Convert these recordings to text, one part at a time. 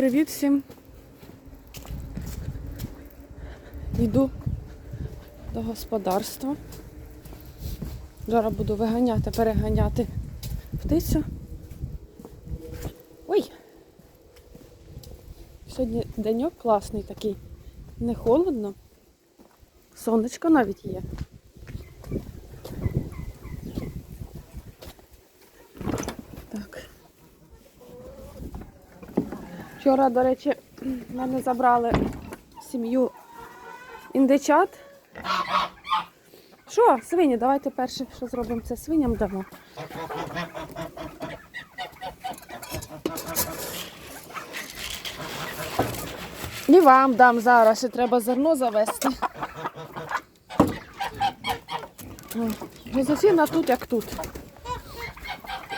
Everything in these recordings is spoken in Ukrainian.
Привіт всім. Йду до господарства. Зараз буду виганяти, переганяти птицю. Ой! Сьогодні деньок класний такий. Не холодно. Сонечко навіть є. Вчора, до речі, мене забрали сім'ю індичат. Що, свині, давайте перше, що зробимо, це свиням дамо. І вам дам зараз, ще треба зерно завести. Жозефіна тут як тут.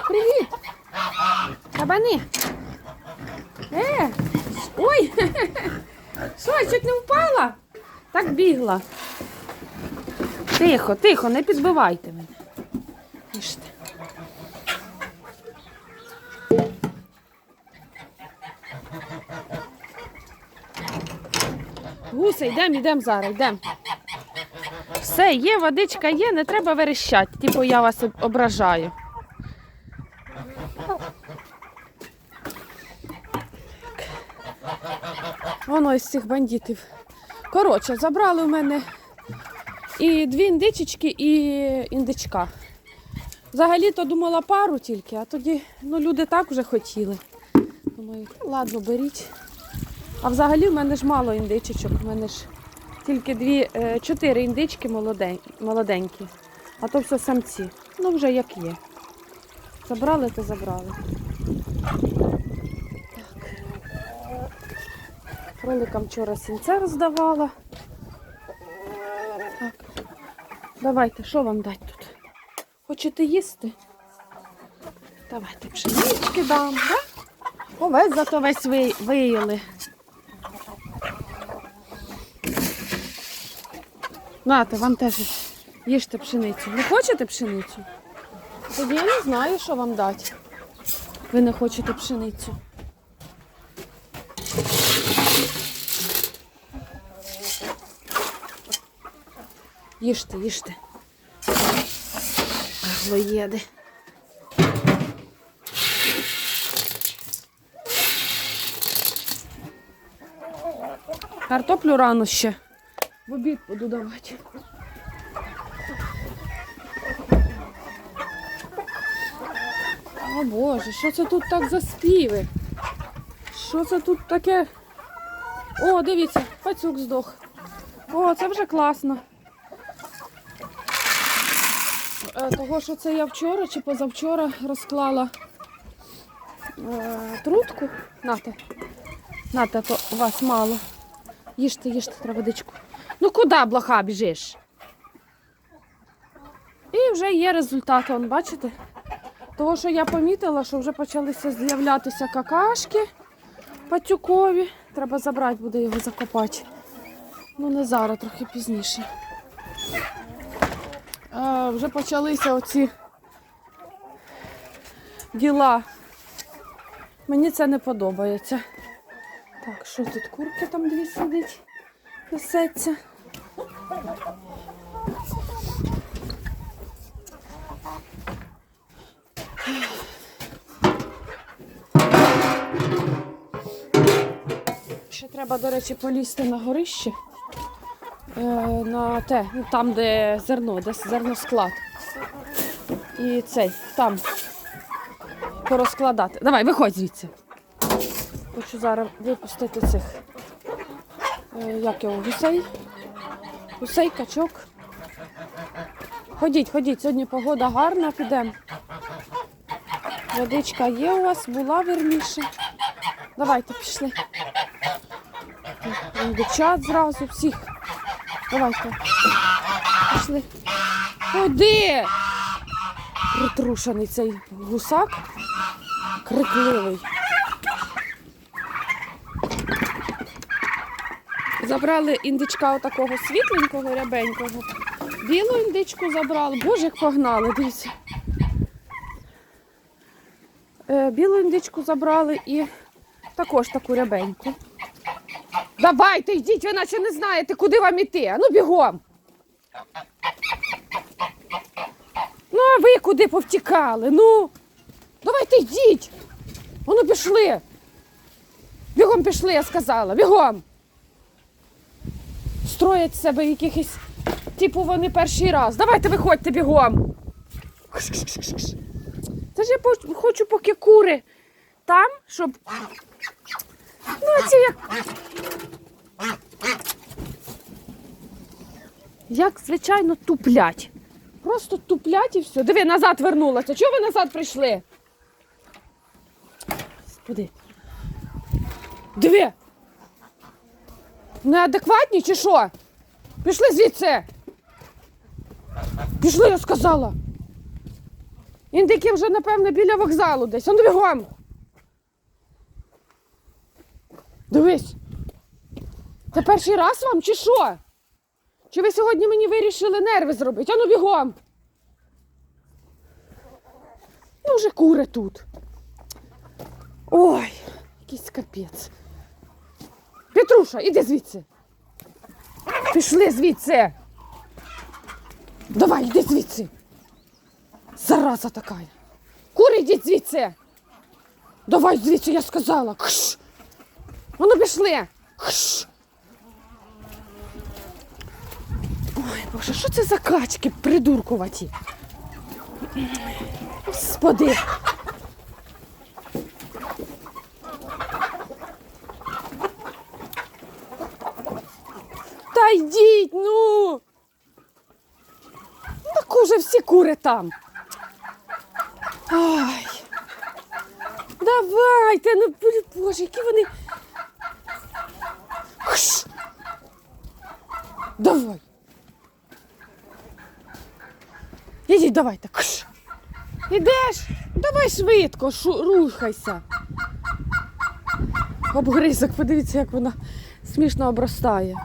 Привіт! Кабани! Що, чуть не впала? Так бігла. Тихо, тихо, не підбивайте мене. Їжте. Гуся, йдемо, йдемо зараз, йдемо. Все, є, водичка є, не треба верещати, типу я вас ображаю. Воно із цих бандитів. Коротше, забрали в мене і дві індичечки, і індичка. Взагалі-то думала пару тільки, а тоді ну, люди так вже хотіли. Думаю, ладно, беріть. А взагалі в мене ж мало індичечок. У мене ж тільки дві, е, чотири індички молоденькі, а то все самці. Ну вже як є. Забрали, то забрали. Кроликам вчора сінце роздавала. Так. Давайте, що вам дати тут? Хочете їсти? Давайте пшенички дам, да? Овець зато весь ви- виїли. Нате, вам теж їжте пшеницю. Не хочете пшеницю? Тоді я не знаю, що вам дати. Ви не хочете пшеницю. Їжте, їжте. Аглоєди. Картоплю рано ще. В обід буду давати. О Боже, що це тут так за співи? Що це тут таке? О, дивіться, пацюк здох. О, це вже класно. Е, Того, що це я вчора чи позавчора розклала е, трутку. Нате. Нате, то вас мало. Їжте, їжте, треба водичку. Ну куди, блоха, біжиш? І вже є результат, он, бачите? Того, що я помітила, що вже почалися з'являтися какашки патюкові. Треба забрати, буде його закопати. Ну, не зараз, трохи пізніше. Е, вже почалися оці діла. Мені це не подобається. Так, що тут курки там дві сидить, несеться. Ще треба, до речі, полізти на горище. Е, на те, там, де зерно, де зерносклад. І цей, там порозкладати. Давай, виходь звідси. Хочу зараз випустити цих. Е, як його, гусей? Гусей, качок. Ходіть, ходіть, сьогодні погода гарна, підемо. Водичка є у вас, була вірніше. Давайте пішли. Дівчат зразу всіх. Давайте. Пішли. Куди? Притрушений цей гусак. Крикливий. Забрали індичка отакого світленького, рябенького. Білу індичку забрали. Боже, як погнали, дивіться. Е, Білу індичку забрали і Також таку рябеньку. Давайте, йдіть, ви наче не знаєте, куди вам іти. Ну бігом. Ну, а ви куди повтікали? Ну, давайте йдіть. Воно пішли. Бігом пішли, я сказала, бігом. Строять себе якихось, типу, вони перший раз. Давайте виходьте бігом. Це ж я хочу поки кури там, щоб. Ну, а як. Як, звичайно, туплять. Просто туплять і все. Диви, назад вернулася. Чого ви назад прийшли? Господи. Диви. Неадекватні чи що? Пішли звідси. Пішли, я сказала. Індики вже, напевне, біля вокзалу десь. Он бігом. Дивись. Це перший раз вам чи що? Чи ви сьогодні мені вирішили нерви зробити? Ану бігом. Ну, вже кури тут. Ой, якийсь капець. Петруша, іди звідси. Пішли звідси. Давай, іди звідси. Зараза така. Кури, йдіть звідси. Давай звідси, я сказала. Воно пішли. Кш. Ой, Боже, що це за качки придуркуваті? Господи. Та йдіть, ну. Так уже всі кури там. Ай. Давайте, ну боже, які вони. Давай. Ідіть, давайте. Кш. Ідеш? Давай швидко, шу, рухайся. Обгризок, подивіться, як вона смішно обростає.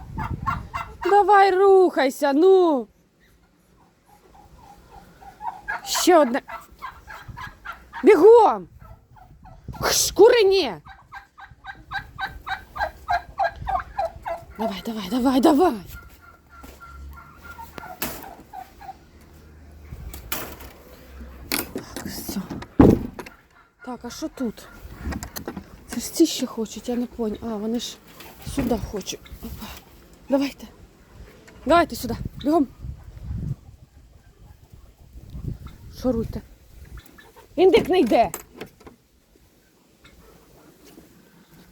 Давай рухайся, ну. Ще одне. Бігом. Кш, Курині. Давай, давай, давай, давай. Так, а що тут? Це ж ці ще хочуть, я не поняла. А, вони ж сюди хочуть. Опа. Давайте. Давайте сюди. Бігом. Шуруйте. Індик не йде.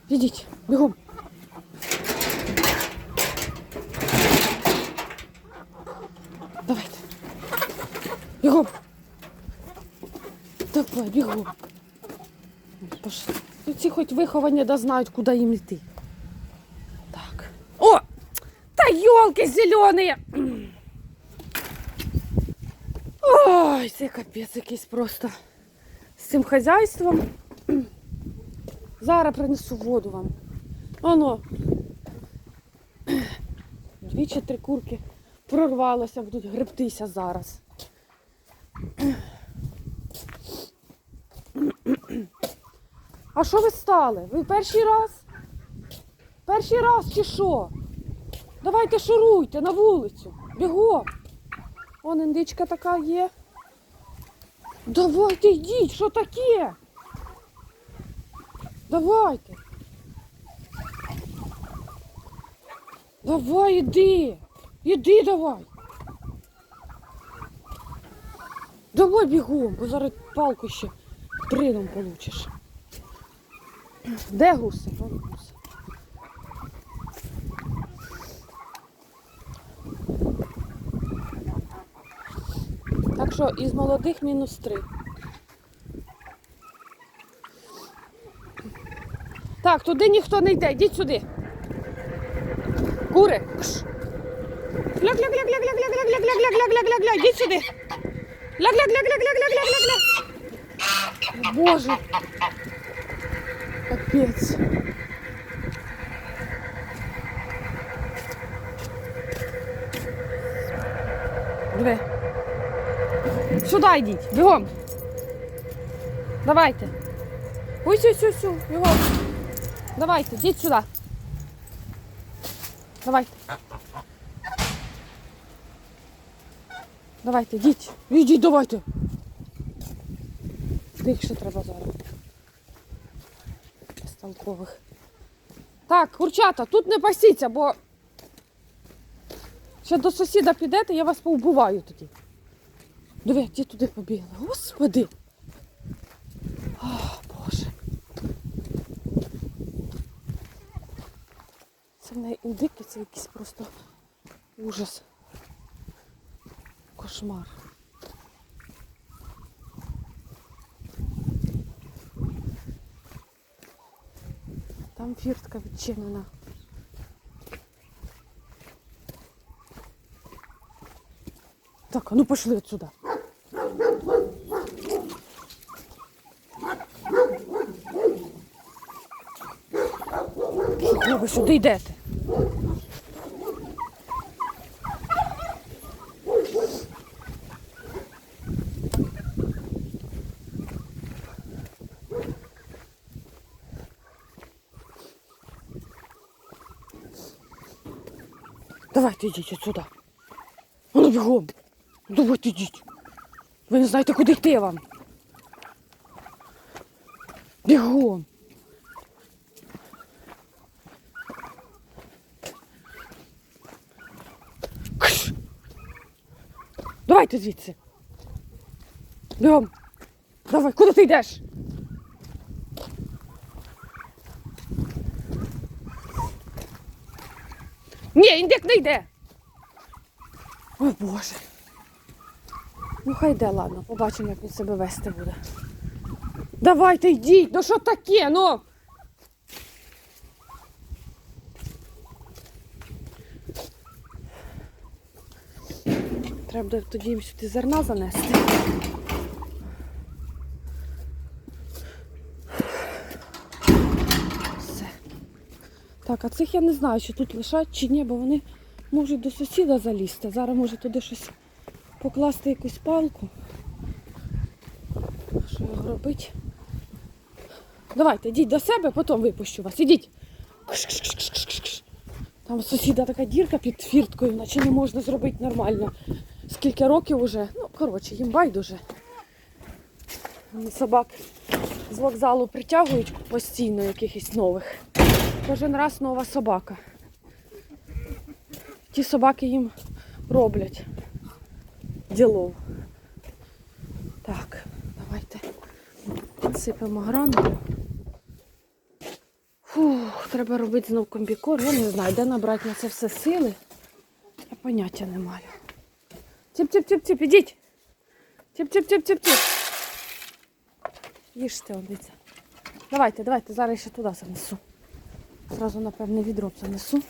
Ідіть, бігом. Давайте. Бігом. Давай, бігом. Ну, ці хоч виховані да знають, куди їм йти. Так. О! Та йолки зелені! Ой, це капець якийсь просто. З цим хазяйством. Зараз принесу воду вам. Оно. Дві чи три курки прорвалося, будуть гребтися зараз. А що ви стали? Ви перший раз? Перший раз чи що? Давайте шуруйте на вулицю. Бігом. Вон індичка така є. Давайте йдіть, що таке? Давайте. Давай, іди. Іди давай. Давай бігом, бо зараз палку ще трином получиш. Де гуси? Вон. Так що із молодих мінус три. Так, туди ніхто не йде, йдіть сюди. Кури. Кш. Ля гля гля гля гля гля гля гля гля гля гля гля гля йдіть сюди. Ля гля Капець. Диви. Сюди йдіть, бігом. Давайте. Ось ось ось, бігом. Давайте, йдіть сюди. Давайте. Давайте, йдіть. Йдіть, давайте. Тих ще треба зараз. Безтолкових. Так, курчата, тут не пасіться, бо ще до сусіда підете, я вас повбиваю тоді. Диви, ті туди побігли. Господи. О, Боже. Це в неї індики, це якийсь просто ужас. Кошмар. Там фіртка відчинена. Так, а ну пошли отсюда. Чого ви сюди йдете? Давайте йдіть отсюда. Ну бігом. Давайте йдіть. Ви не знаєте, куди йти вам. Бігом. Давайте звідси. Бігом. Давай, куди ти йдеш? Ні, індик не йде. Ой Боже. Ну хай йде, ладно, побачимо, як він себе вести буде. Давайте йдіть, ну що таке, ну? Треба тоді їм сюди зерна занести. Так, а цих я не знаю, чи тут лишать, чи ні, бо вони можуть до сусіда залізти. Зараз може туди щось покласти якусь палку. Що його робити? Давайте, йдіть до себе, потім випущу вас. Ідіть. Там сусіда така дірка під фірткою, наче не можна зробити нормально. Скільки років уже. Ну, коротше, їм байдуже. Собак з вокзалу притягують постійно якихось нових. Кожен раз нова собака. Ті собаки їм роблять ділов. Так, давайте сипемо гранулу. Фух, треба робити знов комбікор. Я не знаю, де набрати на це все сили. Я поняття не маю. Тіп-тіп-тіп-тіп, ідіть. Тіп-тіп-тіп-тіп-тіп. Їжте, дивіться. Давайте, давайте, зараз ще туди занесу. Зразу, напевне, відро занесу.